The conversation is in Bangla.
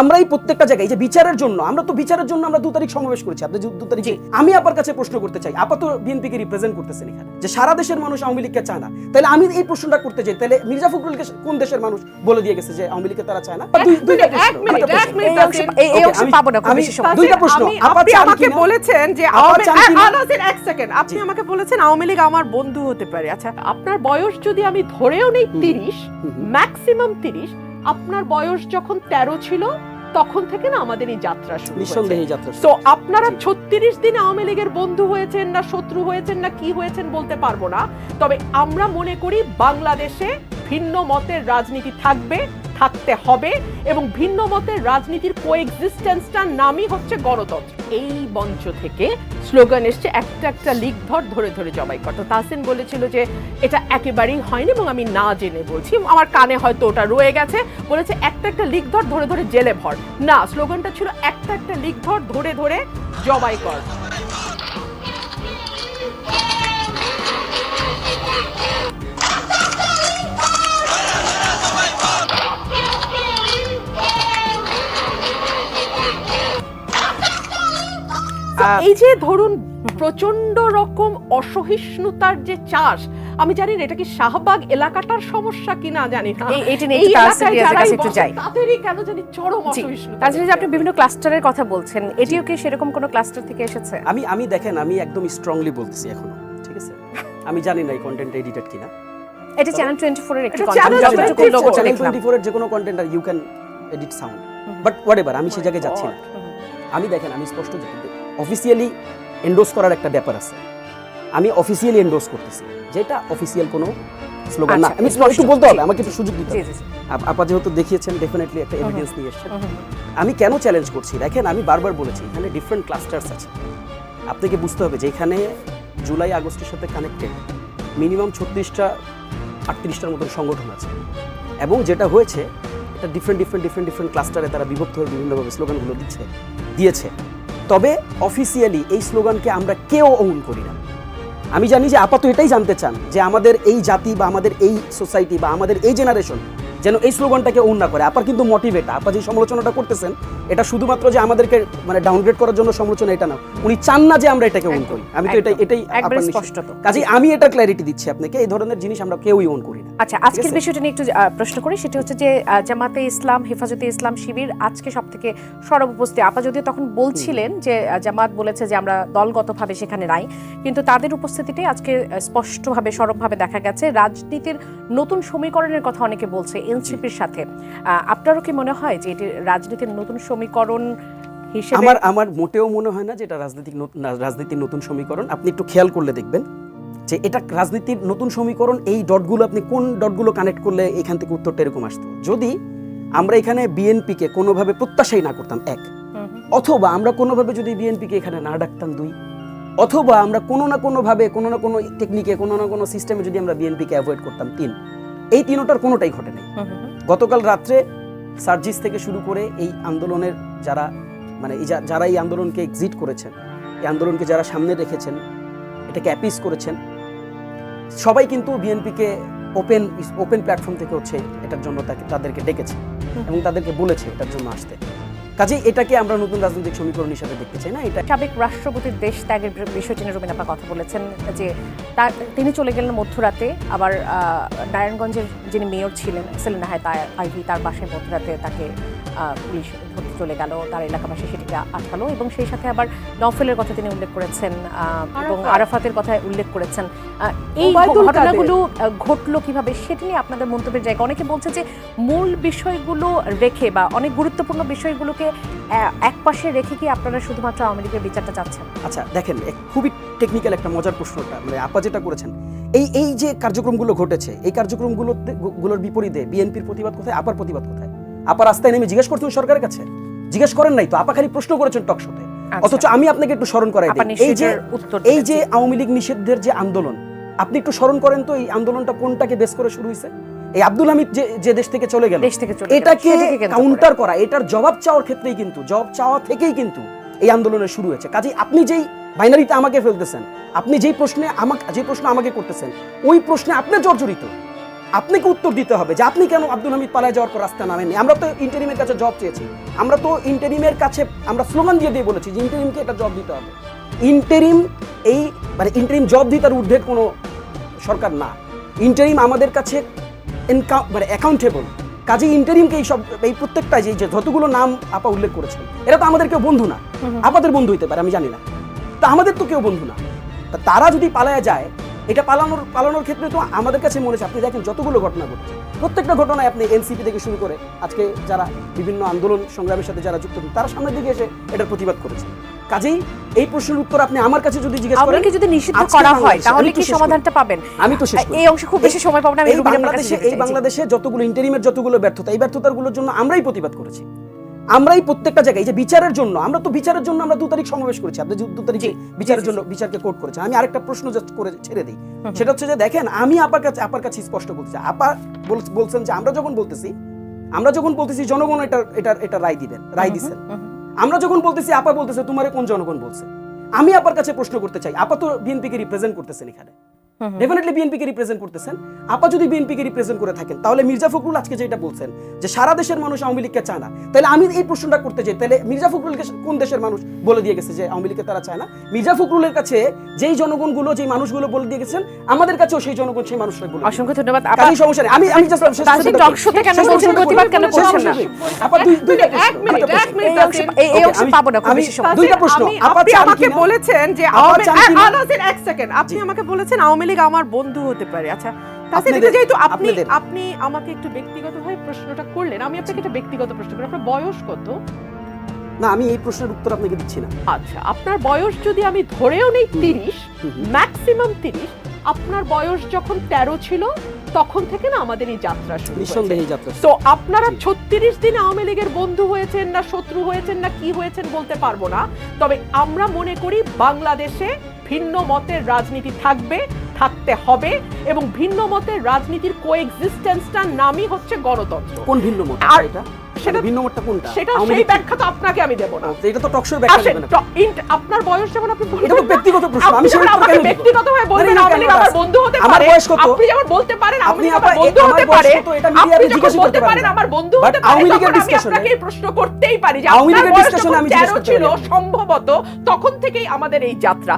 আমরাই প্রত্যেকটা জায়গায় যে বিচারের জন্য আমরা তো বিচারের জন্য আমরা দু তারিখ সমাবেশ করেছি আপনি দু তারিখ। আমি আপার কাছে প্রশ্ন করতে চাই আপা তো বিএনপিকে রিপ্রেজেন্ট করতেছেন এখানে যে সারা দেশের মানুষ আওয়ামী লীগকে চায় না। তাহলে আমি এই প্রশ্নটা করতে চাই তাহলে মির্জা ফখরুলকে কোন দেশের মানুষ বলে দিয়ে গেছে যে আওয়ামী লীগকে তারা চায় না? এক দুইটা মিনিট, এক প্রশ্ন, আপনি আমাকে বলেছেন যে? আনাসির, এক সেকেন্ড। আপনি আমাকে বলেছেন আওয়ামী লীগ আমার বন্ধু হতে পারে। আচ্ছা আপনার বয়স যদি আমি ধরেও নেই তিরিশ। ম্যাক্সিমাম তিরিশ আপনার বয়স যখন তেরো ছিল তখন থেকে না আমাদের এই যাত্রা শুরু নিঃসন্দেহে যাত্রা তো আপনারা ছত্রিশ দিন আওয়ামী লীগের বন্ধু হয়েছেন না শত্রু হয়েছেন না কি হয়েছেন বলতে পারব না। তবে আমরা মনে করি বাংলাদেশে ভিন্ন মতের রাজনীতি থাকবে। থাকতে হবে এবং ভিন্ন মতের রাজনীতির কোএক্সিস্টেন্সটার নামই হচ্ছে গণতন্ত্র। এই মঞ্চ থেকে স্লোগান এসছে, একটা একটা লিক ধর ধরে ধরে জবাই কর। তো তাসিন বলেছিল যে এটা একেবারেই হয়নি এবং আমি না জেনে বলছি। আমার কানে হয়তো ওটা রয়ে গেছে। বলেছে, একটা একটা লিক ধর ধরে ধরে জেলে ভর। না, স্লোগানটা ছিল, একটা একটা লিক ধর ধরে ধরে জবাই কর। এই যে ধরুন প্রচণ্ড রকম অসহিষ্ণুতার যে চাষ আমি জানি না এটা কি শাহবাগ এলাকাটার সমস্যা কিনা জানি না। তাদেরই কেন জানি চরম জি তাছাড়া যে আপনি বিভিন্ন ক্লাস্টারের কথা বলছেন এটিও কি সেরকম কোনো ক্লাস্টার থেকে এসেছে? আমি আমি দেখেন আমি একদম স্ট্রংলি বলতেছি এখনও ঠিক আছে? আমি জানি না এই কন্টেন্ট এডিটেড কিনা। এটা চ্যানেল টোয়েন্টি ফোরের একটি 24 লোগোটা চ্যানেল দেখলাম টোয়েন্টি ফোরের যে কোনো content R you can edit sound but whatever আমি সেই জায়গায় যাচ্ছি না। আমি দেখেন আমি স্পষ্ট অফিসিয়ালি এন্ডোজ করার একটা ব্যাপার আছে। আমি অফিসিয়ালি এন্ডোজ করতেছি যেটা অফিসিয়াল কোনো স্লোগান না। আচ্ছা, আমি। একটু বলতে হবে আমাকে একটু সুযোগ দিতে আপা যেহেতু দেখিয়েছেন ডেফিনেটলি একটা এভিডেন্স নিয়ে এসেছেন। আমি কেন চ্যালেঞ্জ করছি? দেখেন আমি বারবার বলেছি এখানে ডিফারেন্ট ক্লাস্টার্স আছে। আপনাকে বুঝতে হবে যে এখানে জুলাই আগস্টের সাথে কানেক্টেড মিনিমাম ছত্রিশটা আটত্রিশটার মতন সংগঠন আছে। এবং যেটা হয়েছে এটা ডিফারেন্ট ডিফারেন্ট ডিফারেন্ট ডিফারেন্ট ক্লাস্টারে তারা বিভক্ত হয়ে বিভিন্নভাবে স্লোগানগুলো দিচ্ছে দিয়েছে। তবে অফিসিয়ালি এই স্লোগানকে আমরা কেউ ওন করি না। আমি জানি যে আপাতত এটাই জানতে চান যে আমাদের এই জাতি বা আমাদের এই সোসাইটি বা আমাদের এই জেনারেশন যেন এই স্লোগানটাকে ওন না করে। আপার কিন্তু মোটিভেট আপা যে সমালোচনাটা করতেছেন এটা শুধুমাত্র যে আমাদেরকে মানে ডাউনগ্রেড করার জন্য সমালোচনা এটা না। উনি চান না যে আমরা এটাকে ওন করি। আমি তো এটাই এটাই। কাজেই আমি এটা ক্ল্যারিটি দিচ্ছি আপনাকে এই ধরনের জিনিস আমরা কেউই ওন করি না। আচ্ছা আজকের বিষয়টা নিয়ে একটু প্রশ্ন করি। সেটা হচ্ছে যে জামাতে ইসলাম হেফাজতে ইসলাম শিবির আজকে সব থেকে সরব উপস্থিত। আপা যদিও তখন বলছিলেন যে জামাত বলেছে যে আমরা দলগতভাবে সেখানে নাই কিন্তু তাদের উপস্থিতিটাই আজকে স্পষ্টভাবে সরবভাবে দেখা গেছে। রাজনীতির নতুন সমীকরণের কথা অনেকে বলছে। এনসিপির সাথে। আপনারও কি মনে হয় যে এটি রাজনীতির নতুন সমীকরণ হিসেবে আমার আমার মোটেও মনে হয় না যে এটা রাজনৈতিক রাজনীতির নতুন সমীকরণ। আপনি একটু খেয়াল করলে দেখবেন যে এটা রাজনীতির নতুন সমীকরণ এই ডটগুলো আপনি কোন ডটগুলো কানেক্ট করলে এখান থেকে উত্তরটা এরকম আসতো? যদি আমরা এখানে বিএনপিকে কোনোভাবে প্রত্যাশাই না করতাম এক। অথবা আমরা কোনোভাবে যদি বিএনপিকে এখানে না ডাকতাম দুই অথবা আমরা কোনো না কোনোভাবে কোনো না কোনো টেকনিকে কোনো না কোনো সিস্টেমে যদি আমরা বিএনপিকে অ্যাভয়েড করতাম তিন এই তিনোটার কোনোটাই ঘটে নাই। গতকাল রাত্রে সার্জিস থেকে শুরু করে এই আন্দোলনের যারা মানে এই যারা এই আন্দোলনকে এক্সিট করেছেন এই আন্দোলনকে যারা সামনে রেখেছেন এটাকে অ্যাপিস করেছেন সবাই কিন্তু বিএনপিকে ওপেন ওপেন প্ল্যাটফর্ম থেকে হচ্ছে এটার জন্য তাকে তাদেরকে ডেকেছে এবং তাদেরকে বলেছে এটার জন্য আসতে। কাজে এটাকে আমরা নতুন রাজনৈতিক সমীকরণ হিসেবে দেখতে চাই, না? এটা সাবেক রাষ্ট্রপতির দেশ ত্যাগের বিষয়টি নিয়ে রবীন্দ্র কথা বলেছেন যে তার তিনি চলে গেলেন মধ্যরাতে, আবার নারায়ণগঞ্জের যিনি মেয়র ছিলেন, সেলিনা হায়তা আইভি, তার বাসায় মধ্যরাতে তাকে পুলিশ ধরতে চলে গেল তার এলাকাবাসী সেটিকে আটকালো এবং সেই সাথে আবার নফেলের কথা তিনি উল্লেখ করেছেন এবং আরাফাতের কথা উল্লেখ করেছেন। এই ঘটনাগুলো ঘটলো কীভাবে সেটি নিয়ে আপনাদের মন্তব্যের জায়গা। অনেকে বলছে যে মূল বিষয়গুলো রেখে বা অনেক গুরুত্বপূর্ণ বিষয়গুলোকে আহ, একপাশে রেখে কি আপনারা শুধুমাত্র আওয়ামী লীগের বিচারটা চাচ্ছেন? আচ্ছা দেখেন এক- খুবই টেকনিক্যাল একটা মজার প্রশ্নটা মানে আপা যেটা করেছেন এই এই যে কার্যক্রমগুলো ঘটেছে এই কার্যক্রমগুলোতে গুলোর বিপরীতে বিএনপির প্রতিবাদ কোথায় আপার প্রতিবাদ কোথায়? আপা রাস্তায় নেমে জিজ্ঞেস করছেন সরকারের কাছে। জিজ্ঞেস করেন নাই তো আপা খালি প্রশ্ন করেছেন টকশোতে অথচ আমি আপনাকে একটু স্মরণ করাই এই যে এই যে আওয়ামী লীগ নিষিদ্ধের যে আন্দোলন আপনি একটু স্মরণ করেন তো এই আন্দোলনটা কোনটাকে বেস করে শুরু হয়েছে এই আব্দুল হামিদ যে যে দেশ থেকে চলে গেল দেশ থেকে চলে এটাকে। কাউন্টার করা। এটার জবাব চাওয়ার ক্ষেত্রেই কিন্তু জবাব চাওয়া থেকেই কিন্তু এই আন্দোলনের শুরু হয়েছে। কাজেই আপনি যেই বাইনারিতে আমাকে ফেলতেছেন আপনি যেই প্রশ্নে আমাকে যে প্রশ্ন আমাকে করতেছেন ওই প্রশ্নে আপনি জর্জরিত। আপনাকে উত্তর দিতে হবে যে আপনি কেন আব্দুল হামিদ পালায় যাওয়ার পর রাস্তা নামেননি। আমরা তো ইন্টারিমের কাছে জব চেয়েছি। আমরা তো ইন্টারিমের কাছে আমরা স্লোগান দিয়ে দিয়ে বলেছি যে ইন্টারিমকে এটা জব দিতে হবে। ইন্টারিম এই মানে ইন্টারিম জব দিয়ে তার ঊর্ধ্বের কোনো সরকার না। ইন্টারিম আমাদের কাছে এনকা- মানে অ্যাকাউন্টেবল কাজে ইন্টারিমকে এই সব এই প্রত্যেকটা যে যতগুলো নাম আপা উল্লেখ করেছেন এরা তো আমাদের কেউ বন্ধু না। আপাদের বন্ধু হইতে পারে আমি জানি না। তা আমাদের তো কেউ বন্ধু না। তা তারা যদি পালায়া যায় এটা পালানোর পালানোর ক্ষেত্রে তো আমাদের কাছে মনে হচ্ছে আপনি দেখেন যতগুলো ঘটনা ঘটছে। প্রত্যেকটা ঘটনায় আপনি এনসিপি থেকে শুরু করে আজকে যারা বিভিন্ন আন্দোলন সংগ্রামের সাথে যারা যুক্ত তারা সামনের দিকে এসে এটার প্রতিবাদ করেছে। কাজেই এই প্রশ্নের উত্তর আপনি আমার কাছে যদি জিজ্ঞেস করেন যদি নিষিদ্ধ করা হয় তাহলে কি সমাধানটা পাবেন? আমি তো শেষ এই অংশে খুব বেশি সময় পাবো না আমি বাংলাদেশে এই। বাংলাদেশে যতগুলো ইন্টারিমের যতগুলো ব্যর্থতা এই ব্যর্থতাগুলোর জন্য আমরাই প্রতিবাদ করেছি। আমরাই প্রত্যেকটা জায়গায় এই যে বিচারের জন্য আমরা তো বিচারের জন্য আমরা দু তারিখ সমাবেশ করেছি আপনি যে দু তারিখে বিচারের জন্য বিচারকে কোর্ট করেছেন আমি আরেকটা প্রশ্ন জাস্ট করে ছেড়ে দিই। সেটা হচ্ছে যে দেখেন আমি আপার কাছে আপার কাছে স্পষ্ট বলতে আপা বলছেন যে আমরা যখন বলতেছি আমরা যখন বলতেছি জনগণ এটা এটা এটা রায় দিবেন রায় দিচ্ছেন আমরা যখন বলতেছি আপা বলতেছে তোমারে কোন জনগণ বলছে? আমি আপার কাছে প্রশ্ন করতে চাই আপা তো বিএনপিকে রিপ্রেজেন্ট করতেছেন এখানে। ডেফিনেটলি বিএনপিকে রিপ্রেজেন্ট করতেছেন। আপা যদি বিএনপিকে রিপ্রেজেন্ট করে থাকেন তাহলে মির্জা ফখরুল আজকে যেটা বলছেন যে সারা দেশের মানুষ আওয়ামী লীগকে চায় না তাহলে আমি এই প্রশ্নটা করতে চাই তাহলে মির্জা ফখরুলকে কোন দেশের মানুষ বলে দিয়ে গেছে যে আওয়ামী লীগকে তারা চায় না মির্জা ফখরুলের কাছে যেই জনগণগুলো যেই মানুষগুলো বলে দিয়ে গেছেন আমাদের কাছেও সেই জনগণ সেই মানুষরাই বলে অসংখ্য ধন্যবাদ আপা কাজেই সমস্যা নেই আমি আমি জাস্ট তাহলে talk show তে কেন বলছেন প্রতিবাদ কেন করছেন না? আপা দুই দুইটা এক মিনিট, এক মিনিট, এই- Okay, পাবো না, খুব আমি বেশি সময়। দুইটা প্রশ্ন আপা আমাকে বলেছেন যে আওয়ামী এক সেকেন্ড আপনি আমাকে বলেছেন আওয়ামী লীগ আমার বন্ধু হতে পারে আচ্ছা আপনাদের- যেহেতু আপনি আপনি আমাকে একটু ব্যক্তিগতভাবে প্রশ্নটা করলেন আমি আপনাকে একটা ব্যক্তিগত প্রশ্ন করি। আপনার বয়স কত? না আমি এই প্রশ্নের উত্তর আপনাকে দিচ্ছি না। আচ্ছা আপনার বয়স যদি আমি ধরেও নেই তিরিশ। ম্যাক্সিমাম তিরিশ আপনার বয়স যখন তেরো ছিল তখন থেকে না আমাদের এই যাত্রা শুরু। নিঃসন্দেহে এই যাত্রা তো আপনারা ছত্রিশ দিন আওয়ামী লীগের বন্ধু হয়েছেন না শত্রু হয়েছেন না কি হয়েছেন বলতে পারব না। তবে আমরা মনে করি বাংলাদেশে ভিন্ন মতের রাজনীতি থাকবে থাকতে হবে এবং ভিন্ন মতের রাজনীতির কোএক্সিস্টেন্সটার নামই হচ্ছে গণতন্ত্র। কোন ভিন্ন মত? আর এটা সেটা- ভিন্ন মতটা কোনটা? সেটা সেই ব্যাখ্যা তো আপনাকে আমি দেব না। তো এটা তো টকশোর ব্যাখ্যা দেবেন আপনি। আপনার বয়স যেমন আপনি এটা তো ব্যক্তিগত প্রশ্ন আমি সেটা? ব্যক্তিগতভাবে বলবেন না, না, আওয়ামী কেন লীগ আমার বন্ধু হতে আমার পারে বয়স কত? আপনি যেমন বলতে পারেন আপনি আমার বন্ধু হতে পারে। আপনি যখন বলতে পারেন পারেন আমার বন্ধু হতে পারে আমি আপনাকে এই প্রশ্ন করতেই পারি যে আপনার বয়স যখন 13 ছিল সম্ভবত তখন থেকেই আমাদের এই যাত্রা।